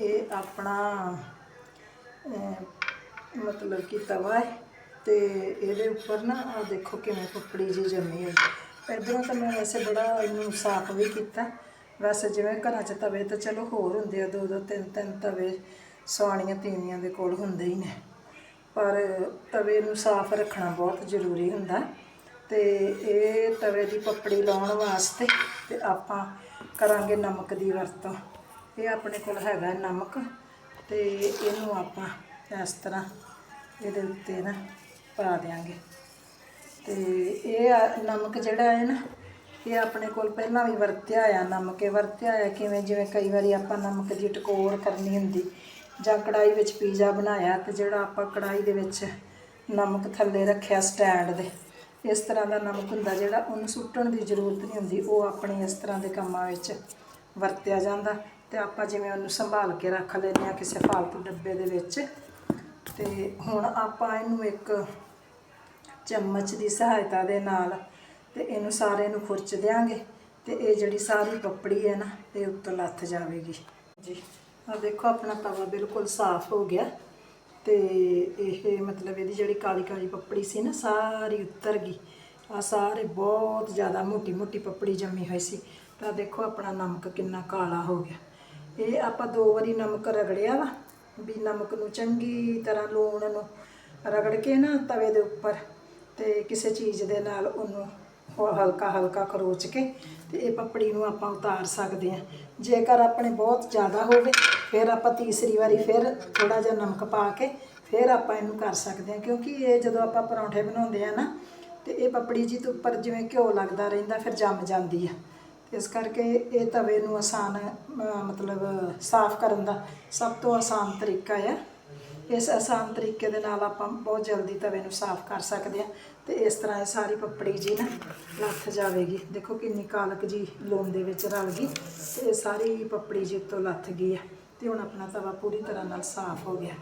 ਇਹ ਆਪਣਾ ਮਤਲਬ ਕਿ ਤਵਾ ਹੈ ਤੇ ਇਹਦੇ ਉੱਪਰ ਨਾ ਆ ਦੇਖੋ ਕਿਵੇਂ ਪਪੜੀ ਜੀ ਜੰਮੀ ਹੈ ਇਧਰੋਂ ਤਾਂ ਮੈਂ ਵੈਸੇ ਬੜਾ ਇਹਨੂੰ ਸਾਫ਼ ਵੀ ਕੀਤਾ। ਵੈਸੇ ਜਿਵੇਂ ਘਰਾਂ 'ਚ ਤਵੇ ਤਾਂ ਚਲੋ ਹੋਰ ਹੁੰਦੇ ਆ, ਦੋ ਦੋ ਤਿੰਨ ਤਿੰਨ ਤਵੇ ਸਵਾਣੀਆਂ ਤੀਵੀਆਂ ਦੇ ਕੋਲ ਹੁੰਦੇ ਹੀ ਨੇ। ਪਰ ਤਵੇ ਨੂੰ ਸਾਫ਼ ਰੱਖਣਾ ਬਹੁਤ ਜ਼ਰੂਰੀ ਹੁੰਦਾ ਤੇ ਇਹ ਤਵੇ ਦੀ ਪਪੜੀ ਲਾਉਣ ਵਾਸਤੇ ਤੇ ਆਪਾਂ ਕਰਾਂਗੇ ਨਮਕ ਦੀ ਵਰਤੋਂ। ਇਹ ਆਪਣੇ ਕੋਲ ਹੈਗਾ ਨਮਕ ਤੇ ਇਹਨੂੰ ਆਪਾਂ ਇਸ ਤਰ੍ਹਾਂ ਇਹਦੇ ਉੱਤੇ ਨਾ ਪਾ ਦਿਆਂਗੇ। ਤੇ ਇਹ ਆ- ਨਮਕ ਜਿਹੜਾ ਹੈ ਨਾ, ਇਹ ਆਪਣੇ ਕੋਲ ਪਹਿਲਾਂ ਵੀ ਵਰਤਿਆ ਆ ਨਮਕ। ਇਹ ਵਰਤਿਆ ਆ ਕਿਵੇਂ? ਜਿਵੇਂ ਕਈ ਵਾਰੀ ਆਪਾਂ ਨਮਕ ਦੀ ਟਕੋਰ ਕਰਨੀ ਹੁੰਦੀ, ਜਾਂ ਕੜਾਈ ਵਿੱਚ ਪੀਜ਼ਾ ਬਣਾਇਆ ਤੇ ਜਿਹੜਾ ਆਪਾਂ ਕੜਾਈ ਦੇ ਵਿੱਚ ਨਮਕ ਥੱਲੇ ਰੱਖਿਆ ਸਟੈਂਡ ਦੇ, ਇਸ ਤਰ੍ਹਾਂ ਦਾ ਨਮਕ ਹੁੰਦਾ ਜਿਹੜਾ ਉਹਨੂੰ ਸੁੱਟਣ ਦੀ ਜ਼ਰੂਰਤ ਨਹੀਂ ਹੁੰਦੀ। ਉਹ ਆਪਣੇ ਇਸ ਤਰ੍ਹਾਂ ਦੇ ਕੰਮਾਂ ਵਿੱਚ ਵਰਤਿਆ ਜਾਂਦਾ। ਤੇ ਆਪਾਂ ਜਿਵੇਂ ਉਹਨੂੰ ਸੰਭਾਲ ਕੇ ਰੱਖ ਲੈਂਦੇ ਆ ਕਿਸੇ ਫਾਲਤੂ ਡੱਬੇ ਦੇ ਵਿੱਚ। ਤੇ ਹੁਣ ਆਪਾਂ ਇਹਨੂੰ ਇੱਕ ਚਮਚ ਦੀ ਸਹਾਇਤਾ ਦੇ ਨਾਲ ਤੇ ਇਹਨੂੰ ਸਾਰੇ ਨੂੰ ਖੁਰਚ ਦਿਆਂਗੇ ਤੇ ਇਹ ਜਿਹੜੀ ਸਾਰੀ ਪਪੜੀ ਹੈ ਨਾ, ਇਹ ਉੱਤੋਂ ਲੱਥ ਜਾਵੇਗੀ। ਜੀ। ਆ ਦੇਖੋ, ਆਪਣਾ ਤਵਾ ਬਿਲਕੁਲ ਸਾਫ਼ ਹੋ ਗਿਆ ਤੇ ਇਹ ਮਤਲਬ ਇਹਦੀ ਜਿਹੜੀ ਕਾਲੀ ਕਾਲੀ ਪਪੜੀ ਸੀ ਨਾ, ਸਾਰੀ ਉੱਤਰ ਗਈ। ਆ ਸਾਰੇ ਬਹੁਤ ਜ਼ਿਆਦਾ ਮੋਟੀ ਮੋਟੀ ਪਪੜੀ ਜੰਮੀ ਹੋਈ ਸੀ। ਤਾਂ ਦੇਖੋ, ਆਪਣਾ ਨਮਕ ਕਿੰਨਾ ਕਾਲਾ ਹੋ ਗਿਆ। ਇਹ ਆਪਾਂ ਦੋ ਵਾਰੀ ਨਮਕ ਰਗੜਿਆ ਵਾ, ਵੀ ਨਮਕ ਨੂੰ ਚੰਗੀ ਤਰ੍ਹਾਂ ਲੂਣ ਨੂੰ ਰਗੜ ਕੇ ਨਾ ਤਵੇ ਦੇ ਉੱਪਰ ਤੇ ਕਿਸੇ ਚੀਜ਼ ਦੇ ਨਾਲ ਉਹਨੂੰ ਹਲਕਾ ਹਲਕਾ ਖਰੋਚ ਕੇ ਤੇ ਇਹ ਪਪੜੀ ਨੂੰ ਆਪਾਂ ਉਤਾਰ ਸਕਦੇ ਹਾਂ। ਜੇਕਰ ਆਪਣੇ ਬਹੁਤ ਜ਼ਿਆਦਾ ਹੋਵੇ, ਫਿਰ ਆਪਾਂ ਤੀਸਰੀ ਵਾਰੀ ਫਿਰ ਥੋੜਾ ਜਿਹਾ ਨਮਕ ਪਾ ਕੇ ਫਿਰ ਆਪਾਂ ਇਹਨੂੰ ਕਰ ਸਕਦੇ ਹਾਂ, ਕਿਉਂਕਿ ਇਹ ਜਦੋਂ ਆਪਾਂ ਪਰੌਂਠੇ ਬਣਾਉਂਦੇ ਆ ਨਾ, ਤੇ ਇਹ ਪਪੜੀ ਜੀ ਤੋਂ ਉੱਪਰ ਜਿਵੇਂ ਘਿਓ ਲੱਗਦਾ ਰਹਿੰਦਾ, ਫਿਰ ਜੰਮ ਜਾਂਦੀ ਆ। ਇਸ ਕਰਕੇ ਇਹ ਤਵੇ ਨੂੰ ਆਸਾਨ ਮਤਲਬ ਸਾਫ਼ ਕਰਨ ਦਾ ਸਭ ਤੋਂ ਆਸਾਨ ਤਰੀਕਾ ਆ। ਇਸ ਆਸਾਨ ਤਰੀਕੇ ਦੇ ਨਾਲ ਆਪਾਂ ਬਹੁਤ ਜਲਦੀ ਤਵੇ ਨੂੰ ਸਾਫ਼ ਕਰ ਸਕਦੇ ਆ ਤੇ ਇਸ ਤਰ੍ਹਾਂ ਇਹ ਸਾਰੀ ਪਪੜੀ ਜੀ ਨਾ ਲੱਥ ਜਾਵੇਗੀ। ਦੇਖੋ ਕਿੰਨੀ ਕਾਲਕ ਜੀ ਲੂਣ ਦੇ ਵਿੱਚ ਰਲ ਗਈ ਤੇ ਇਹ ਸਾਰੀ ਪਪੜੀ ਜੀ ਉੱਤੋਂ ਲੱਥ ਗਈ ਹੈ ਤੇ ਹੁਣ ਆਪਣਾ ਤਵਾ ਪੂਰੀ ਤਰ੍ਹਾਂ ਨਾਲ ਸਾਫ਼ ਹੋ ਗਿਆ।